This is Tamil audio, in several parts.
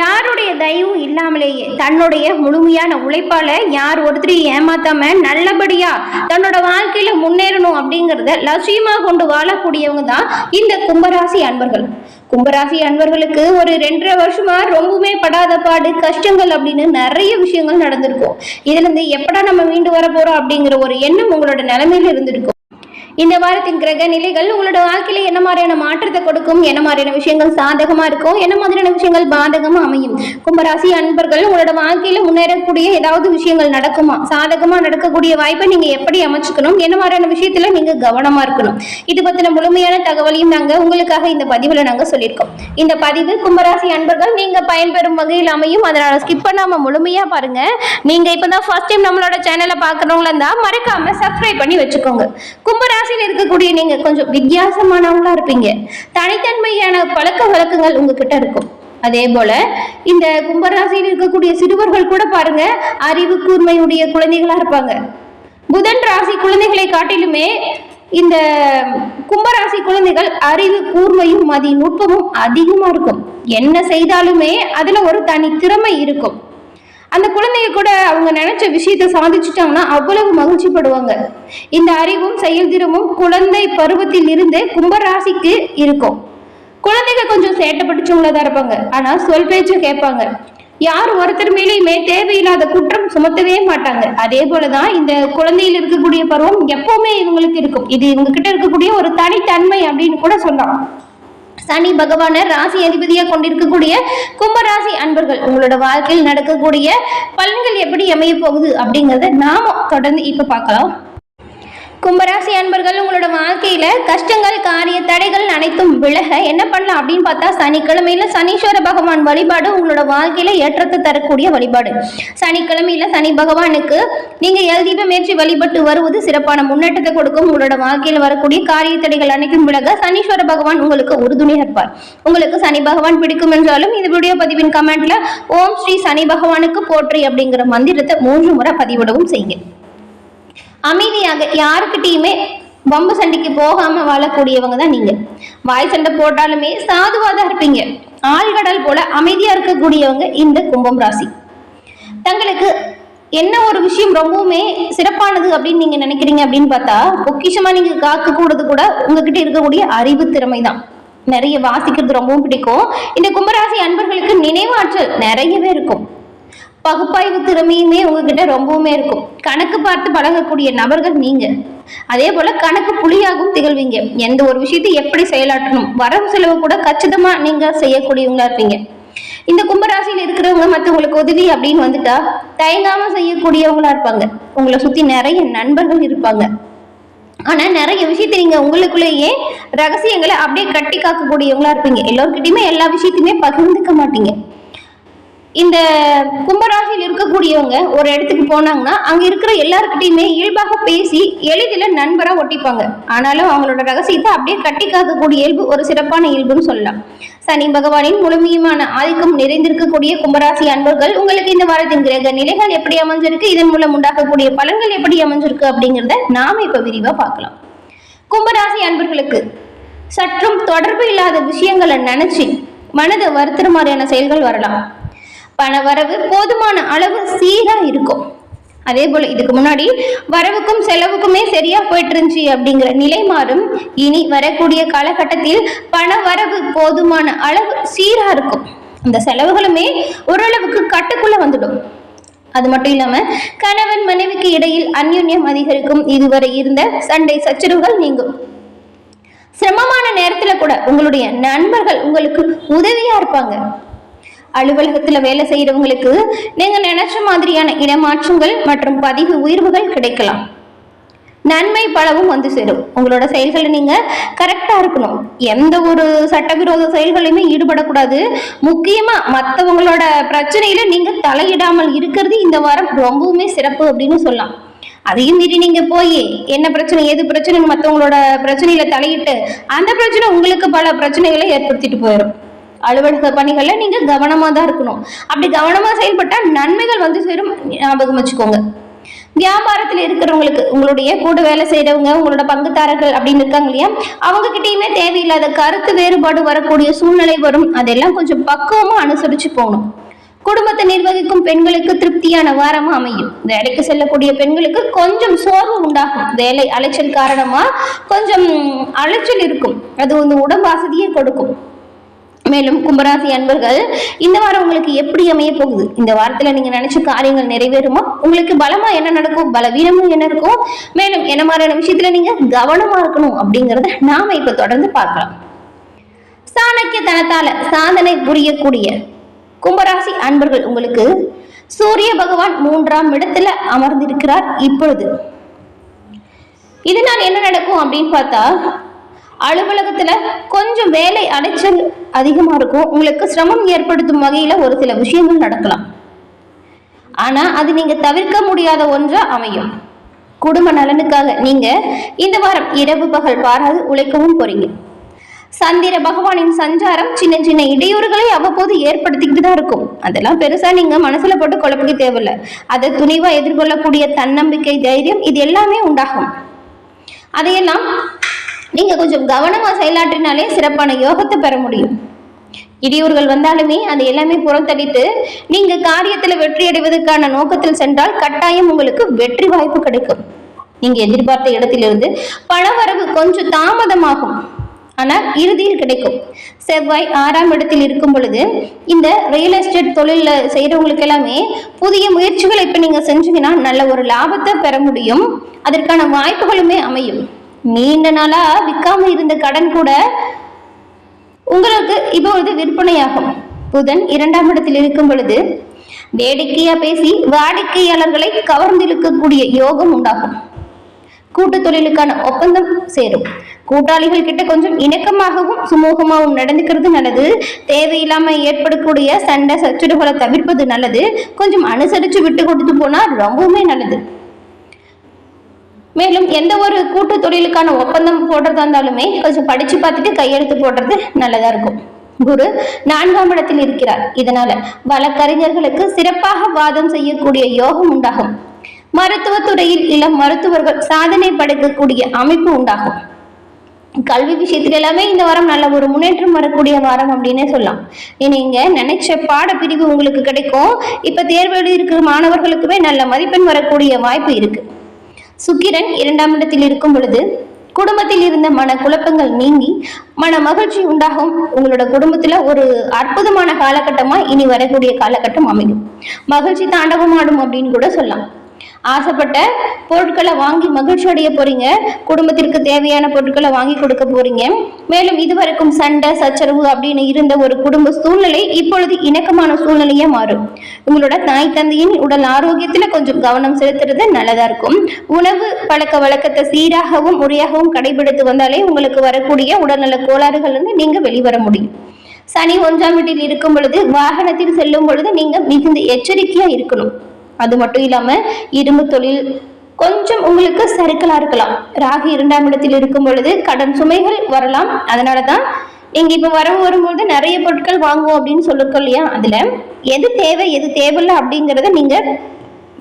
யாருடைய தயவும் இல்லாமலேயே தன்னுடைய முழுமையான உழைப்பால யார் ஒருத்தரையும் ஏமாத்தாம நல்லபடியா தன்னோட வாழ்க்கையில முன்னேறணும் அப்படிங்கிறத லட்சியமா கொண்டு வாழக்கூடியவங்க தான் இந்த கும்பராசி அன்பர்கள். கும்பராசி அன்பர்களுக்கு ஒரு ரெண்டரை வருஷமா ரொம்பவுமே படாத பாடு கஷ்டங்கள் அப்படின்னு நிறைய விஷயங்கள் நடந்திருக்கும். இதுல இருந்து எப்படா நம்ம மீண்டு வர போறோம் அப்படிங்கிற ஒரு எண்ணம் உங்களோட நிலைமையில இருந்திருக்கும். இந்த வாரத்தின் கிரக நிலைகள் உங்களோட வாழ்க்கையில என்ன மாதிரியான மாற்றத்தை கொடுக்கும்? என்ன மாதிரியான விஷயங்கள் சாதகமா இருக்கும்? என்ன மாதிரியான விஷயங்கள் பாதகமா அமையும்? கும்பராசி அன்பர்கள் உங்களோட வாழ்க்கையில முன்னேறக்கூடிய ஏதாவது விஷயங்கள் நடக்குமா? சாதகமா நடக்கக்கூடிய வாய்ப்பை நீங்க எப்படி அமைச்சுக்கணும்? என்ன மாதிரியான விஷயத்துல நீங்க கவனமா இருக்கணும்? இது பத்தின முழுமையான தகவலையும் நாங்க உங்களுக்காக இந்த பதிவுல நாங்க சொல்லியிருக்கோம். இந்த பதிவு கும்பராசி அன்பர்கள் நீங்க பயன்பெறும் வகையில் அமையும். அதனால ஸ்கிப் பண்ணாம முழுமையா பாருங்க. நீங்க இப்பதான் ஃபர்ஸ்ட் டைம் நம்மளோட சேனலை பாக்குறவங்களா இருந்தா மறக்காம சப்ஸ்கிரைப் பண்ணி வச்சுக்கோங்க. கும்பராசி ராசியில் இருக்கக்கூடிய நீங்க கொஞ்சம் வித்தியாசமானவங்களா இருப்பீங்க. தனித்தன்மையான பழக்க வழக்கங்கள் உங்ககிட்ட இருக்கும். அதே போல இந்த கும்பராசியில் இருக்கக்கூடிய சிறுவர்கள் கூட பாருங்க அறிவு கூர்மையுடைய குழந்தைகளா இருப்பாங்க. புதன் ராசி குழந்தைகளை காட்டிலுமே இந்த கும்பராசி குழந்தைகள் அறிவு கூர்மையும் மதி நுட்பமும் அதிகமா இருக்கும். என்ன செய்தாலுமே அதுல ஒரு தனி திறமை இருக்கும். அந்த குழந்தைய கூட அவங்க நினைச்ச விஷயத்த சாதிச்சுட்டாங்கன்னா அவ்வளவு மகிழ்ச்சிப்படுவாங்க. இந்த அறிவும் செயல்திறமும் குழந்தை பருவத்தில் இருந்து கும்பராசிக்கு இருக்கும். குழந்தைங்க கொஞ்சம் சேட்டை பிடிச்சவங்களா தான் இருப்பாங்க. ஆனா சொல் பேச்சு கேட்பாங்க. யார் ஒருத்தர் மேலேயுமே தேவையில்லாத குற்றம் சுமத்தவே மாட்டாங்க. அதே போலதான் இந்த குழந்தையில் இருக்கக்கூடிய பருவம் எப்பவுமே இவங்களுக்கு இருக்கும். இது இவங்க கிட்ட இருக்கக்கூடிய ஒரு தனித்தன்மை அப்படின்னு கூட சொல்லலாம். சனி பகவான ராசி அதிபதியா கொண்டிருக்கக்கூடிய கும்பராசி அன்பர்கள் உங்களோட வாழ்க்கையில் நடக்கக்கூடிய பலன்கள் எப்படி அமைய போகுது அப்படிங்கறத நாம தொடர்ந்து இப்ப பார்க்கலாம். கும்பராசி அன்பர்கள் வாழ்க்கையில கஷ்டங்கள் காரிய தடைகள் அனைத்தும் விலக என்ன பண்ணலாம் அப்படின்னு பார்த்தா சனிக்கிழமையில சனீஸ்வர பகவான் வழிபாடு உங்களோட வாழ்க்கையில ஏற்றத்தை தரக்கூடிய வழிபாடு. சனிக்கிழமையில சனி பகவானுக்கு நீங்க எல்தீபம் ஏற்றி வழிபட்டு வருவது சிறப்பான முன்னேற்றத்தை கொடுக்கும். உங்களோட வாழ்க்கையில வரக்கூடிய காரிய தடைகள் அனைத்தும் விலக சனீஸ்வர பகவான் உங்களுக்கு உறுதுணையா இருப்பார். உங்களுக்கு சனி பகவான் பிடிக்கும் என்றாலும் இந்த வீடியோ பதிவின் கமெண்ட்ல ஓம் ஸ்ரீ சனி பகவானுக்கு போற்றி அப்படிங்கிற மந்திரத்தை மூன்று முறை பதிவிடவும் செய்யுங்க. அமைதியாக யாருக்கிட்டையுமே வம்பு சண்டைக்கு போகாம வாழக்கூடியவங்க தான் நீங்க. வாய் சண்டை போட்டாலுமே சாதுவா தான் இருப்பீங்க. ஆழ்கடல் போல அமைதியா இருக்கக்கூடியவங்க இந்த கும்பம் ராசி. தங்களுக்கு என்ன ஒரு விஷயம் ரொம்பவுமே சிறப்பானது அப்படின்னு நீங்க நினைக்கிறீங்க அப்படின்னு பார்த்தா பொக்கிஷமா நீங்க காக்க கூடது கூட உங்ககிட்ட இருக்கக்கூடிய அறிவு திறமை தான் நிறைய வாசிக்கிறது ரொம்பவும் பிடிக்கும். இந்த கும்பராசி அன்பர்களுக்கு நினைவாற்றல் நிறையவே இருக்கும். பகுப்பாய்வு திறமையுமே உங்ககிட்ட ரொம்பவுமே இருக்கும். கணக்கு பார்த்து பழகக்கூடிய நபர்கள் நீங்க. அதே போல கணக்கு புலியாகவும் திகழ்வீங்க. எந்த ஒரு விஷயத்தை எப்படி செயலாற்றணும்? வரவு செலவு கூட கச்சிதமா நீங்க செய்யக்கூடியவங்களா இருப்பீங்க. இந்த கும்பராசியில் இருக்கிறவங்க மற்றவங்களுக்கு உதவி அப்படின்னு வந்துட்டா தயங்காம செய்யக்கூடியவங்களா இருப்பாங்க. உங்களை சுத்தி நிறைய நண்பர்கள் இருப்பாங்க. ஆனா நிறைய விஷயத்தை நீங்க உங்களுக்குள்ளேயே ரகசியங்களை அப்படியே கட்டி காக்கக்கூடியவங்களா இருப்பீங்க. எல்லோருக்கிட்டையுமே எல்லா விஷயத்தையுமே பகிர்ந்துக்க மாட்டீங்க. இந்த கும்பராசியில் இருக்கக்கூடியவங்க ஒரு இடத்துக்கு போனாங்கன்னா அங்க இருக்கிற எல்லாருக்கிட்டையுமே இயல்பாக பேசி எளிதில் நண்பரா ஒட்டிப்பாங்க. ஆனாலும் அவங்களோட ரகசியத்தை அப்படியே கட்டி காக்கக்கூடிய இயல்பு ஒரு சிறப்பான இயல்புன்னு சொல்லலாம். சனி பகவானின் முழுமையுமான ஆதிக்கம் நிறைந்திருக்கக்கூடிய கும்பராசி அன்பர்கள் உங்களுக்கு இந்த வாரத்தின் கிரக நிலைகள் எப்படி அமைஞ்சிருக்கு? இதன் மூலம் உண்டாக்கக்கூடிய பலன்கள் எப்படி அமைஞ்சிருக்கு அப்படிங்கிறத நாம இப்ப விரிவா பார்க்கலாம். கும்பராசி அன்பர்களுக்கு சற்றும் தொடர்பு இல்லாத விஷயங்களை நினைச்சு மனதை வருத்துற மாதிரியான செயல்கள் வரலாம். பண வரவு போதுமான அளவு சீராக இருக்கும். அதே போல் இதுக்கு முன்னாடி வரவுக்கும் செலவுக்குமே சரியா போயிட்டு இருந்துச்சு அப்படிங்கிற நிலை மாறும் இனி வரக்கூடிய காலகட்டத்தில் பண வரவு போதுமான அளவு சீரா இருக்கும். அந்த செலவுகளுமே ஓரளவுக்கு கட்டுக்குள்ள வந்துடும். அது மட்டும் இல்லாமல் கணவன் மனைவிக்கு இடையில் அந்யுன்யம் அதிகரிக்கும். இதுவரை இருந்த சண்டை சச்சரவுகள் நீங்கும். சிரமமான நேரத்தில் கூட உங்களுடைய நண்பர்கள் உங்களுக்கு உதவியா இருப்பாங்க. அலுவலகத்தில் வேலை செய்கிறவங்களுக்கு நீங்கள் நினைச்ச மாதிரியான இடமாற்றங்கள் மற்றும் பதிவு உயர்வுகள் கிடைக்கலாம். நன்மை பலவும் வந்து சேரும். உங்களோட செயல்களை நீங்க கரெக்டா இருக்கணும். எந்த ஒரு சட்டவிரோத செயல்களையுமே ஈடுபடக்கூடாது. முக்கியமா மற்றவங்களோட பிரச்சனையில நீங்க தலையிடாமல் இருக்கிறது இந்த வாரம் ரொம்பவுமே சிறப்பு அப்படின்னு சொல்லலாம். அதையும் மீறி நீங்க போய் என்ன பிரச்சனை ஏது பிரச்சனை மற்றவங்களோட பிரச்சனையில தலையிட்டு அந்த பிரச்சனை உங்களுக்கு பல பிரச்சனைகளை ஏற்படுத்திட்டு போயிடும் அலுவலக பணிகளில் நீங்கள் கவனமாக தான் இருக்கணும். அப்படி கவனமாக செயல்பட்டால் நன்மைகள் வந்து சேரும். ஞாபகம் வச்சுக்கோங்க. வியாபாரத்தில் இருக்கிறவங்களுக்கு உங்களுடைய கூட வேலை செய்கிறவங்க உங்களோட பங்குதாரர்கள் அப்படின்னு இருக்காங்க இல்லையா? அவங்க கிட்டேயுமே தேவையில்லாத கருத்து வேறுபாடு வரக்கூடிய சூழ்நிலை வரும். அதெல்லாம் கொஞ்சம் பக்குவமாக அனுசரித்து போகணும். குடும்பத்தை நிர்வகிக்கும் பெண்களுக்கு திருப்தியான வாரமாக அமையும். வேலைக்கு செல்லக்கூடிய பெண்களுக்கு கொஞ்சம் சோர்வு உண்டாகும். வேலை அலைச்சல் காரணமா கொஞ்சம் அலைச்சல் இருக்கும். அது வந்து உடம்பு அசதியை கொடுக்கும். மேலும் கும்பராசி அன்பர்கள் இந்த வாரம் உங்களுக்கு எப்படி அமைய போகுது? இந்த வாரத்துல நீங்க நினைச்ச காரியங்கள் நிறைவேறுமா? உங்களுக்கு பலமா என்ன நடக்கும்? பலவீனமும் என்ன இருக்கும்? மேலும் என்ன மாதிரியான விஷயத்துல நீங்க கவனமா இருக்கணும் அப்படிங்கறத நாம இப்ப தொடர்ந்து பார்க்கலாம். சாணக்கியத்தனத்தால சாதனை புரியக்கூடிய கும்பராசி அன்பர்கள் உங்களுக்கு சூரிய பகவான் மூன்றாம் இடத்துல அமர்ந்திருக்கிறார் இப்பொழுது. இதனால் என்ன நடக்கும் அப்படின்னு பார்த்தா அலுவலகத்துல கொஞ்சம் வேலை அலைச்சல் அதிகமா இருக்கும். உங்களுக்கு சிரமம் ஏற்படுத்தும் வகையில ஒரு சில விஷயங்கள் நடக்கலாம். ஆனா அது நீங்க தவிர்க்க முடியாத ஒன்றா அமையும். குடும்ப நலனுக்காக நீங்க இந்த வாரம் இரவு பகல் பாராது உழைக்கவும் போறீங்க. சந்திர பகவானின் சஞ்சாரம் சின்ன சின்ன இடையூறுகளை அவ்வப்போது ஏற்படுத்திக்கிட்டு தான் இருக்கும். அதெல்லாம் பெருசா நீங்க மனசுல போட்டு குழப்பிக்க தேவையில்லை. அதை துணிவா எதிர்கொள்ளக்கூடிய தன்னம்பிக்கை தைரியம் இது எல்லாமே உண்டாகும். அதையெல்லாம் நீங்கள் கொஞ்சம் கவனமாக செயலாற்றினாலே சிறப்பான யோகத்தை பெற முடியும். இடையூறுகள் வந்தாலுமே அதை எல்லாமே புறந்தள்ளிட்டு நீங்க காரியத்துல வெற்றி அடைவதற்கான நோக்கத்தில் சென்றால் கட்டாயம் உங்களுக்கு வெற்றி வாய்ப்பு கிடைக்கும். நீங்க எதிர்பார்த்த இடத்திலிருந்து பணவரவு கொஞ்சம் தாமதமாகும். ஆனால் இறுதியில் கிடைக்கும். செவ்வாய் ஆறாம் இடத்தில் இருக்கும் பொழுது இந்த ரியல் எஸ்டேட் தொழிலில் செய்கிறவங்களுக்கு எல்லாமே புதிய முயற்சிகளை இப்போ நீங்கள் செஞ்சீங்கன்னா நல்ல ஒரு லாபத்தை பெற முடியும். அதற்கான வாய்ப்புகளுமே அமையும். நீண்ட நாளாக விற்காம இருந்த கடன் கூட உங்களுக்கு இப்பொழுது விற்பனையாகும். புதன் இரண்டாம் இடத்தில் இருக்கும் பொழுது வேடிக்கையா பேசி வாடிக்கையாளர்களை கவர்ந்திழுக்கக்கூடிய யோகம் உண்டாகும். கூட்டு தொழிலுக்கான ஒப்பந்தம் சேரும். கூட்டாளிகள் கிட்ட கொஞ்சம் இணக்கமாகவும் சுமூகமாகவும் நடந்துக்கிறது நல்லது. தேவையில்லாம ஏற்படக்கூடிய சண்டை சச்சுடுகளை தவிர்ப்பது நல்லது. கொஞ்சம் அனுசரிச்சு விட்டு கொடுத்து போனா ரொம்பவுமே நல்லது. மேலும் எந்த ஒரு கூட்டு தொழிலுக்கான ஒப்பந்தம் போடுறதா இருந்தாலுமே கொஞ்சம் படிச்சு பார்த்துட்டு கையெழுத்து போடுறது நல்லதா இருக்கும். குரு நான்காம் இடத்தில் இருக்கிறார். இதனால வழக்கறிஞர்களுக்கு சிறப்பாக வாதம் செய்யக்கூடிய யோகம் உண்டாகும். மருத்துவத்துறையில் இளம் மருத்துவர்கள் சாதனை படைக்கக்கூடிய அமைப்பு உண்டாகும். கல்வி விஷயத்துல எல்லாமே இந்த வாரம் நல்ல ஒரு முன்னேற்றம் வரக்கூடிய வாரம் அப்படின்னே சொல்லலாம். நீங்க நினைச்ச பாடப்பிரிவு உங்களுக்கு கிடைக்கும். இப்ப தேர்வு எழுதியிருக்கிற மாணவர்களுக்குமே நல்ல மதிப்பெண் வரக்கூடிய வாய்ப்பு இருக்கு. சுக்கிரன் இரண்டாம் இடத்தில் இருக்கும் பொழுது குடும்பத்தில் இருந்த மன குழப்பங்கள் நீங்கி மன மகிழ்ச்சி உண்டாகும். உங்களோட குடும்பத்துல ஒரு அற்புதமான காலகட்டமா இனி வரக்கூடிய காலகட்டம் அமையும். மகிழ்ச்சி தாண்டவமாடும் அப்படின்னு கூட சொல்லலாம். ஆசைப்பட்ட பொருட்களை வாங்கி மகிழ்ச்சி அடைய போறீங்க. குடும்பத்திற்கு தேவையான பொருட்களை வாங்கி கொடுக்க போறீங்க. மேலும் இதுவரைக்கும் சண்டை சச்சரவு அப்படின்னு இருந்த ஒரு குடும்ப சூழ்நிலை இப்பொழுது இணக்கமான சூழ்நிலையா மாறும். உங்களோட தாய் தந்தையின் உடல் ஆரோக்கியத்துல கொஞ்சம் கவனம் செலுத்துறது நல்லதா இருக்கும். உணவு பழக்க வழக்கத்தை சீராகவும் முறையாகவும் கடைபிடித்து வந்தாலே உங்களுக்கு வரக்கூடிய உடல்நல கோளாறுகள் இருந்து நீங்க வெளிவர முடியும். சனி ஒன்றாம் வீட்டில் இருக்கும் பொழுது வாகனத்தில் செல்லும் பொழுது நீங்க மிகுந்த எச்சரிக்கையா இருக்கணும். அது மட்டும் இல்லாமல் இரும்பு தொழில் கொஞ்சம் உங்களுக்கு சறுக்கலாக இருக்கலாம். ராகு இரண்டாம் இடத்தில் இருக்கும் பொழுது கடன் சுமைகள் வரலாம். அதனாலதான் நீங்கள் இப்போ வரவு வரும்பொழுது நிறைய பொருட்கள் வாங்குவோம் அப்படின்னு சொல்லிருக்கோம் இல்லையா? அதில் எது தேவை எது தேவையில்லை அப்படிங்கிறத நீங்கள்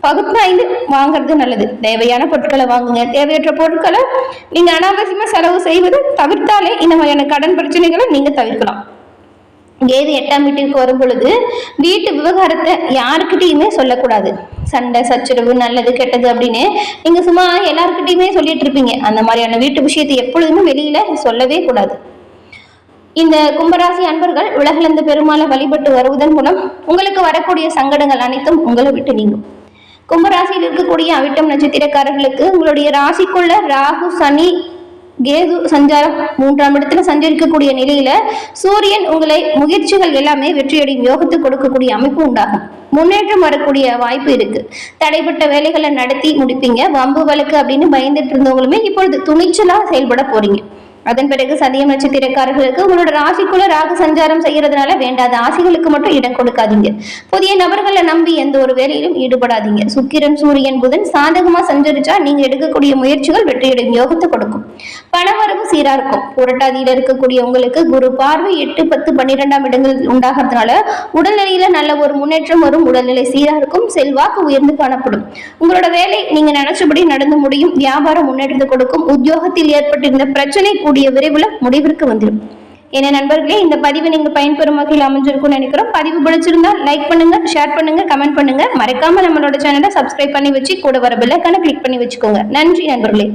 பகுப்பாய்ந்து வாங்குறது நல்லது. தேவையான பொருட்களை வாங்குங்க. தேவையற்ற பொருட்களை நீங்கள் அனாவசியமாக செலவு செய்வது தவிர்த்தாலே இந்த மாதிரியான கடன் பிரச்சனைகளை நீங்கள் தவிர்க்கலாம். கேது எட்டாம் வீட்டுக்கு வரும் பொழுது வீட்டு விவகாரத்தை யாருக்கிட்டையுமே சொல்லக்கூடாது. சண்டை சச்சரவு நல்லது கெட்டது அப்படின்னு நீங்க சும்மா எல்லாருக்கிட்டையுமே சொல்லிட்டு இருப்பீங்க. அந்த மாதிரியான வீட்டு விஷயத்தை எப்பொழுதுமே வெளியில சொல்லவே கூடாது. இந்த கும்பராசி அன்பர்கள் உலகளந்த பெருமாளை வழிபட்டு வருவதன் மூலம் உங்களுக்கு வரக்கூடிய சங்கடங்கள் அனைத்தும் உங்களை விட்டு நீங்கும். கும்பராசியில் இருக்கக்கூடிய அவிட்டம் நட்சத்திரக்காரர்களுக்கு உங்களுடைய ராசிக்குள்ள ராகு சனி கேது சஞ்சாரம் மூன்றாம் இடத்துல சஞ்சரிக்கக்கூடிய நிலையில சூரியன் உங்களை முயற்சிகள் எல்லாமே வெற்றியடையும் யோகத்தை கொடுக்கக்கூடிய அமைப்பு உண்டாகும். முன்னேற்றம் வரக்கூடிய வாய்ப்பு இருக்கு. தடைப்பட்ட வேலைகளை நடத்தி முடிப்பீங்க. வம்பு வழக்கு அப்படின்னு பயந்துட்டு இருந்தவங்களுமே இப்பொழுது துணிச்சலா செயல்பட போறீங்க. அதன் பிறகு சதய நட்சத்திரக்காரர்களுக்கு உங்களோட ராசிக்குள்ள ராகு சஞ்சாரம் செய்யறதுனால வேண்டாத ஆசைகளுக்கு மட்டும் இடம் கொடுக்காதீங்க. புதிய நபர்களை நம்பி எந்த ஒரு வேலையிலும் ஈடுபடாதீங்க. சுக்கிரன் சூரியன் புதன் சாதகமா சஞ்சரிச்சா நீங்க எடுக்கக்கூடிய முயற்சிகள் வெற்றியிடும் யோகத்தை கொடுக்கும். பணவரவு சீரா இருக்கும். புரட்டாதியில இருக்கக்கூடிய உங்களுக்கு குரு பார்வை எட்டு பத்து பன்னிரெண்டாம் இடங்கள் உண்டாகிறதுனால உடல்நிலையில நல்ல ஒரு முன்னேற்றம் வரும். உடல்நிலை சீரா இருக்கும். செல்வாக்கு உயர்ந்து காணப்படும். உங்களோட வேலை நீங்க நினைச்சபடி நடந்து முடியும். வியாபாரம் முன்னேற்றத்தை கொடுக்கும். உத்தியோகத்தில் ஏற்பட்டிருந்த பிரச்சனை கூடிய விரைவில் முடிவிற்கு வந்துடும். என்ன நண்பர்களே இந்த பதிவு நீங்கள் பயன்பெறும் வகையில் அமைஞ்சிருக்கும்னு நினைக்கிறோம். பதிவு பிடிச்சிருந்தா லைக் பண்ணுங்க ஷேர் பண்ணுங்க கமெண்ட் பண்ணுங்க. மறக்காம நம்மளோட சேனலை சப்ஸ்கிரைப் பண்ணி வச்சு கூட வர பெல்லைக்கான கிளிக் பண்ணி வச்சுக்கோங்க. நன்றி நண்பர்களே.